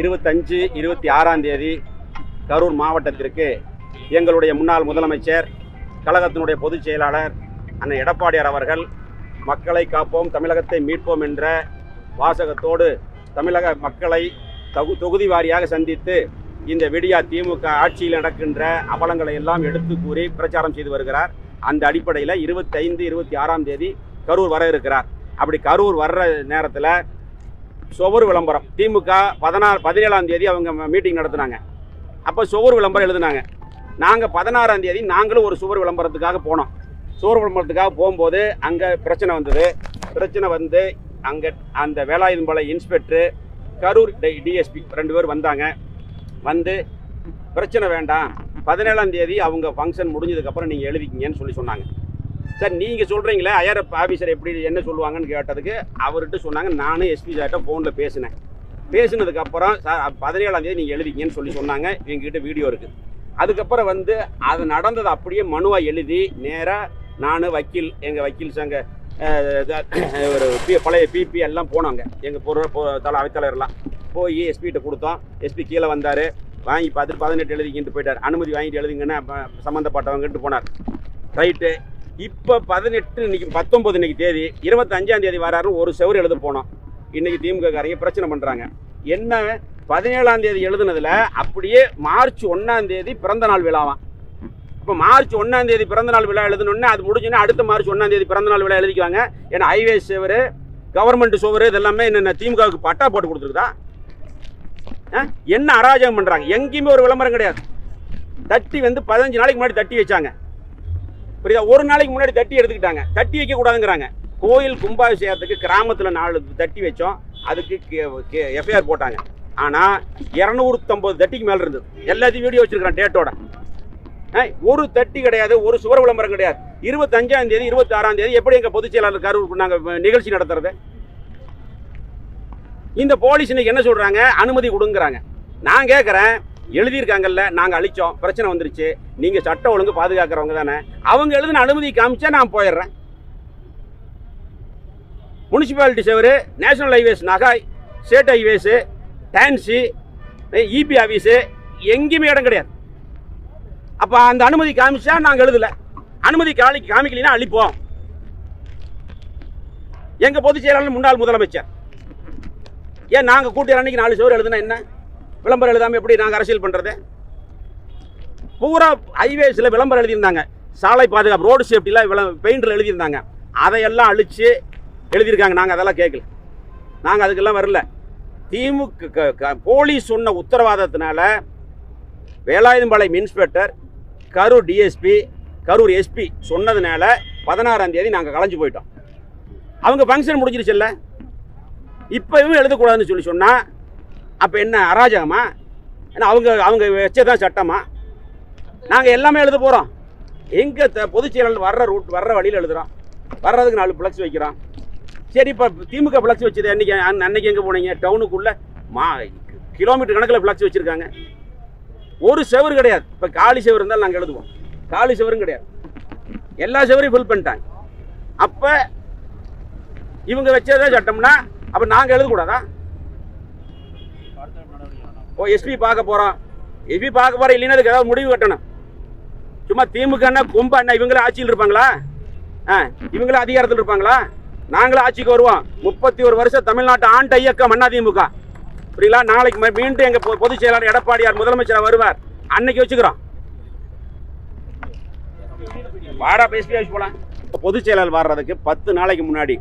இருபத்தஞ்சு இருபத்தி ஆறாம் தேதி கரூர் மாவட்டத்திற்கு எங்களுடைய முன்னாள் முதலமைச்சர் கழகத்தினுடைய பொதுச் செயலாளர் அண்ணன் எடப்பாடியார் அவர்கள் மக்களை காப்போம் தமிழகத்தை மீட்போம் என்ற வாசகத்தோடு தமிழக மக்களை தகு தொகுதி வாரியாக சந்தித்து இந்த விடியா திமுக ஆட்சியில் நடக்கின்ற அவலங்களை எல்லாம் எடுத்து கூறி பிரச்சாரம் செய்து வருகிறார். அந்த அடிப்படையில் இருபத்தைந்து இருபத்தி ஆறாம் தேதி கரூர் வர இருக்கிறார். அப்படி கரூர் வர்ற நேரத்தில் சுவர் விளம்பரம். திமுக பதினாறு பதினேழாம் தேதி அவங்க மீட்டிங் நடத்துனாங்க. அப்போ சுவர் விளம்பரம் எழுதுனாங்க. நாங்கள் பதினாறாம் தேதி நாங்களும் ஒரு சுவர் விளம்பரத்துக்காக போனோம். சுவர் விளம்பரத்துக்காக போகும்போது அங்கே பிரச்சனை வந்தது. பிரச்சனை வந்து அங்கே அந்த வேலாயுதம்பாளை இன்ஸ்பெக்டரு கரூர் டிஎஸ்பி ரெண்டு பேர் வந்தாங்க. வந்து பிரச்சனை வேண்டாம். பதினேழாம் தேதி அவங்க ஃபங்க்ஷன் முடிஞ்சதுக்கப்புறம் நீங்கள் எழுதிக்கிங்கன்னு சொல்லி சொன்னாங்க. சார் நீங்கள் சொல்கிறீங்களே ஐஆர் ஆஃபீஸர் எப்படி என்ன சொல்லுவாங்கன்னு கேட்டதுக்கு அவர்கிட்ட சொன்னாங்க. நானும் எஸ்பி சார்கிட்ட ஃபோனில் பேசினேன். பேசினதுக்கப்புறம் சார் பதினேழாம் தேதி நீங்கள் எழுதிங்கன்னு சொல்லி சொன்னாங்க. எங்ககிட்ட வீடியோ இருக்குது அதுக்கப்புறம் வந்து அது நடந்தது அப்படியே மனுவாக எழுதி நேராக நான் வக்கீல் எங்கள் வக்கீல் சங்க ஒரு பி- பழைய பிபி எல்லாம் போனாங்க. எங்கள் பொருள் பொ- தல அவைத்தலைவர்லாம் போய் எஸ்பிகிட்ட கொடுத்தோம். எஸ்பி கீழே வந்தார். வாங்கி பார்த்துட்டு பதினெட்டு எழுதிக்கிட்டு போயிட்டார். அனுமதி வாங்கிட்டு எழுதிங்கன்னா சம்மந்தப்பட்டவங்கன்ட்டு போனார். ரைட்டு. இப்போ பதினெட்டு இன்னைக்கு பத்தொம்பது இன்னைக்கு தேதி இருபத்தஞ்சாம் தேதி வராரு ஒரு செவர் எழுத போனோம். இன்னைக்கு திமுக காரங்க பிரச்சனை பண்ணுறாங்க என்ன பதினேழாம் தேதி எழுதுனதுல அப்படியே மார்ச் ஒன்றாம் தேதி பிறந்த நாள் விழாவாம். இப்போ மார்ச் ஒன்றாம் தேதி பிறந்த நாள் விழா எழுதணுன்னே அது முடிஞ்சோன்னா அடுத்த மார்ச் ஒன்றாம் தேதி பிறந்த நாள் விழா எழுதிக்குவாங்க. ஏன்னா ஹைவே சேவர் கவர்மெண்ட் சோவர் இதெல்லாமே என்னென்ன திமுகவுக்கு பட்டா போட்டு கொடுத்துருக்குதா? ஆ? என்ன அராஜகம் பண்ணுறாங்க எங்கேயுமே ஒரு விளம்பரம் கிடையாது. தட்டி வந்து பதினஞ்சு நாளைக்கு முன்னாடி தட்டி வச்சாங்க. புரியுதா? ஒரு நாளைக்கு முன்னாடி தட்டி எடுத்துக்கிட்டாங்க. தட்டி வைக்க கூடாதுங்கிறாங்க கோயில் கும்பாபிஷேகத்துக்கு கிராமத்தில் நாலு தட்டி வச்சோம். அதுக்கு எஃப்ஐஆர் போட்டாங்க. ஆனால் இரநூத்தம்பது தட்டிக்கு மேலே இருந்தது. எல்லாத்தையும் வீடியோ வச்சுருக்கிறேன் டேட்டோட. ஒரு தட்டி கிடையாது ஒரு சுவர் விளம்பரம் கிடையாது. இருபத்தஞ்சாம் தேதி இருபத்தி ஆறாம் தேதி எப்படி எங்கள் பொதுச் செயலாளர் கரூர் நாங்கள் நிகழ்ச்சி நடத்துறது? இந்த போலீஸ் இன்னைக்கு என்ன சொல்கிறாங்க அனுமதி கொடுங்குறாங்க. நான் கேட்குறேன் எழுதியிருக்காங்கல்ல நாங்கள் அழிச்சோம் பிரச்சனை வந்துருச்சு நீங்கள் சட்ட ஒழுங்கு பாதுகாக்கிறவங்க தானே அவங்க எழுதின அனுமதி காமிச்சா நான் போயிடுறேன். முனிசிபாலிட்டி சேவர் நேஷனல் ஹைவேஸ் நகாய் ஸ்டேட் ஹைவேஸு டான்ஸு இபி ஆஃபீஸு எங்கேயுமே இடம் கிடையாது. அப்போ அந்த அனுமதி காமிச்சா நாங்கள் எழுதல. அனுமதி காமி காமிக்கலாம் அழிப்போம். எங்கள் பொதுச் செயலாளர் முன்னாள் முதலமைச்சர். ஏன் நாங்கள் கூட்டி அன்னைக்கு நாலு சோறு எழுதுனா என்ன? விளம்பரம் எழுதாமல் எப்படி நாங்கள் அரசியல் பண்ணுறது பூரா ஹைவேஸில் விளம்பரம் எழுதியிருந்தாங்க. சாலை பாதுகாப்பு ரோடு சேஃப்டிலாம் விள பெயிண்டில் எழுதியிருந்தாங்க. அதையெல்லாம் அழித்து எழுதியிருக்காங்க. நாங்கள் அதெல்லாம் கேட்கல நாங்கள் அதுக்கெல்லாம் வரல. திமுக க- க- போலீஸ் சொன்ன உத்தரவாதத்தினால Velayuthampalayam inspector Karur DSP Karur SP சொன்னதுனால பதினாறாம் தேதி நாங்கள் கலைஞ்சு போயிட்டோம். அவங்க ஃபங்க்ஷன் முடிஞ்சிருச்சுல்ல? இப்போவும் எழுதக்கூடாதுன்னு சொல்லி சொன்னால் அப்போ என்ன அராஜகமா? ஏன்னா அவங்க அவங்க வச்சதான் சட்டமா? நாங்கள் எல்லாமே எழுத போகிறோம் எங்கே த பொதுச் செயலாளர் வர்ற ரூட் வர்ற வழியில் எழுதுகிறோம் வர்றதுக்கு நாலு ஃப்ளக்ஸ் வைக்கிறோம் சரி இப்போ திமுக ஃப்ளக்ஸ் வச்சது அன்றைக்கி அன்னைக்கு எங்கே போனீங்க? டவுனுக்குள்ளே மா கிலோமீட்டர் கணக்கில் ஃப்ளக்ஸ் வச்சுருக்காங்க. ஒரு செவரு கிடையாது. இப்போ காலி செவரு இருந்தாலும் நாங்கள் எழுதுவோம். காலி செவரும் கிடையாது. எல்லா செவரையும் ஃபில் பண்ணிட்டாங்க. அப்போ இவங்க வச்சதே சட்டம்னா அப்போ நாங்கள் எழுதக்கூடாதா? எஸ்பி பார்க்க போகிறோம் எஸ்பி பார்க்க போகிறோம் இல்லைன்னா அதுக்கு ஏதாவது முடிவு கட்டணும். சும்மா திமுக அண்ணா கும்ப அண்ணா இவங்களே ஆட்சியில் இருப்பாங்களா? ஆ இவங்களே அதிகாரத்தில் இருப்பாங்களா? நாங்களும் ஆட்சிக்கு வருவோம். முப்பத்தி ஒரு வருஷம் தமிழ்நாட்டு ஆண்ட இயக்கம் அண்ணா திமுக. புரியல நாளைக்கு மீண்டும் எங்கள் பொ- பொதுச் செயலாளர் எடப்பாடியார் முதலமைச்சராக வருவார். அன்னைக்கு வச்சுக்கிறோம். வாடா பேசி பேசி போலாம். பொதுச் செயலாளர் வர்றதுக்கு பத்து நாளைக்கு முன்னாடி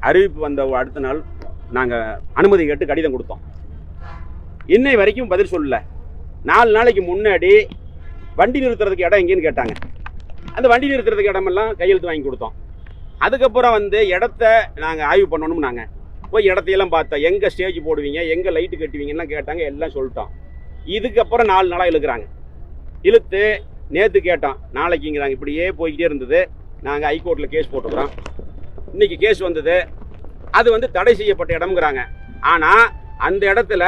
அறிவிப்பு வந்த அடுத்த நாள் நாங்கள் அனுமதி கேட்டு கடிதம் கொடுத்தோம். இன்னை வரைக்கும் பதில் சொல்லல. நாலு நாளைக்கு முன்னாடி வண்டி நிறுத்துறதுக்கு இடம் எங்கேன்னு கேட்டாங்க. அந்த வண்டி நிறுத்துறதுக்கு இடமெல்லாம் கையெழுத்து வாங்கி கொடுத்தோம். அதுக்கப்புறம் வந்து இடத்த நாங்கள் ஆய்வு பண்ணணும் நாங்கள் போய் இடத்தையெல்லாம் பார்த்தோம். எங்கே ஸ்டேஜ் போடுவீங்க எங்கே லைட்டு கட்டுவீங்கலாம் கேட்டாங்க எல்லாம் சொல்லிட்டோம். இதுக்கப்புறம் நாலு நாளாக இழுக்கிறாங்க. இழுத்து நேற்று கேட்டோம். நாளைக்குங்கிறாங்க இப்படியே போய்கிட்டே இருந்தது. நாங்கள் ஹைகோர்ட்டில் கேஸ் போட்டுக்கிறோம் இன்னைக்கு கேஸ் வந்தது. அது வந்து தடை செய்யப்பட்ட இடம்ங்கிறாங்க. ஆனால் அந்த இடத்துல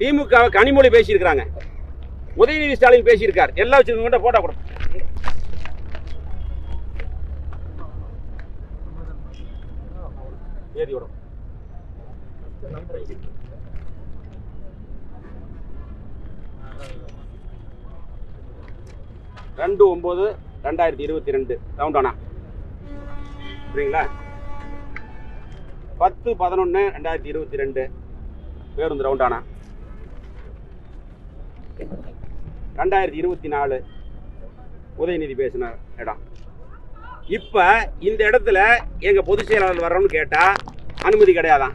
திமுக கனிமொழி பேசியிருக்கிறாங்க. உதயநிதி ஸ்டாலின் பேசியிருக்கார். எல்லா வச்சிருக்கவங்க போட்டோ கொடுப்போம் ஏறி விடும் ரெண்டு ஒம்பது ரெண்டாயிரத்தி இருபத்தி ரெண்டு. ரவுண்டானா சரிங்களா பத்து பதினொன்று ரெண்டாயிரத்தி இருபத்தி ரெண்டு. பேருந்து ரவுண்டானா ரெண்டாயிரத்தி இருபத்தி நாலு உதயநிதி பேசின இடம். இப்போ இந்த இடத்துல எங்கள் பொதுச் செயலாளர் வர்றோம்னு கேட்டால் அனுமதி கிடையாதான்.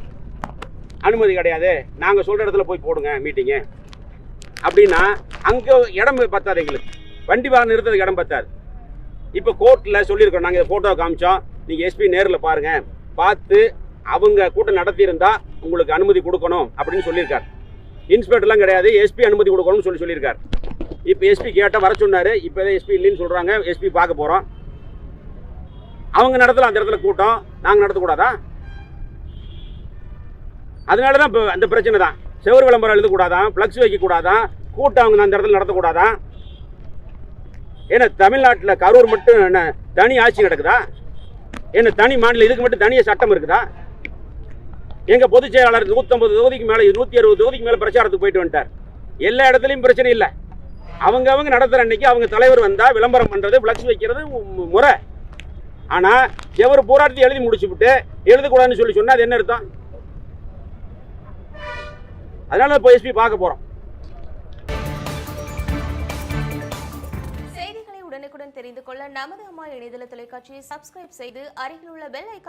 அனுமதி கிடையாது. நாங்கள் சொல்கிற இடத்துல போய் போடுங்க மீட்டிங்கு அப்படின்னா அங்கே இடம் பத்தாது எங்களுக்கு. வண்டி வாகனம் நிறுத்ததுக்கு இடம் பத்தாது. இப்போ கோர்ட்டில் சொல்லியிருக்கோம். நாங்கள் ஃபோட்டோ காமிச்சோம். நீங்கள் எஸ்பி நேரில் பாருங்கள் பார்த்து அவங்க கூட்டம் நடத்தியிருந்தால் உங்களுக்கு அனுமதி கொடுக்கணும் அப்படின்னு சொல்லியிருக்கார். இன்ஸ்பெக்டர்லாம் கிடையாது. எஸ்பி அனுமதி கொடுக்கணும்னு சொல்லி சொல்லியிருக்கார். இப்போ எஸ்பி கேட்டால் வர சொன்னார். இப்போ எஸ்பி இல்லைன்னு சொல்கிறாங்க எஸ்பி பார்க்க போகிறோம் அவங்க நடத்தலாம். அந்த இடத்துல கூட்டம். நாங்கள் நடத்தக்கூடாதா? அதனால தான் இப்போ அந்த பிரச்சனை தான். செவர் விளம்பரம் எழுதக்கூடாதான் ஃப்ளக்ஸ் வைக்கக்கூடாதான் கூட்டம் அவங்க அந்த இடத்துல நடத்தக்கூடாதான் ஏன்னா தமிழ்நாட்டில் கரூர் மட்டும் என்ன தனி ஆட்சி நடக்குதா? என்ன தனி மாநிலம் இதுக்கு மட்டும் தனியாக சட்டம் இருக்குதா? எங்கள் பொதுச் செயலாளர் நூற்றம்பது தொகுதிக்கு மேலே நூற்றி அறுபது தொகுதிக்கு மேலே பிரச்சாரத்துக்கு போயிட்டு வந்துட்டார். எல்லா இடத்துலையும் பிரச்சனை இல்லை. அவங்க அவங்க நடத்துகிற அன்னைக்கு அவங்க தலைவர் வந்தால் விளம்பரம் பண்ணுறது ஃப்ளக்ஸ் வைக்கிறது முறை. ஆனால் எவர் போராட்டத்தை எழுதி முடிச்சுவிட்டு எழுதக்கூடாதுன்னு சொல்லி சொன்னால் அது என்ன அர்த்தம்? அதனால இப்போ எஸ்பி பார்க்க போகிறோம் செய்திகளை உடனுக்குடன் தெரிந்து கொள்ள நமது அம்மா இணையதள தொலைக்காட்சியை சப்ஸ்கிரைப் செய்து அருகில் உள்ள பெல் ஐக்கா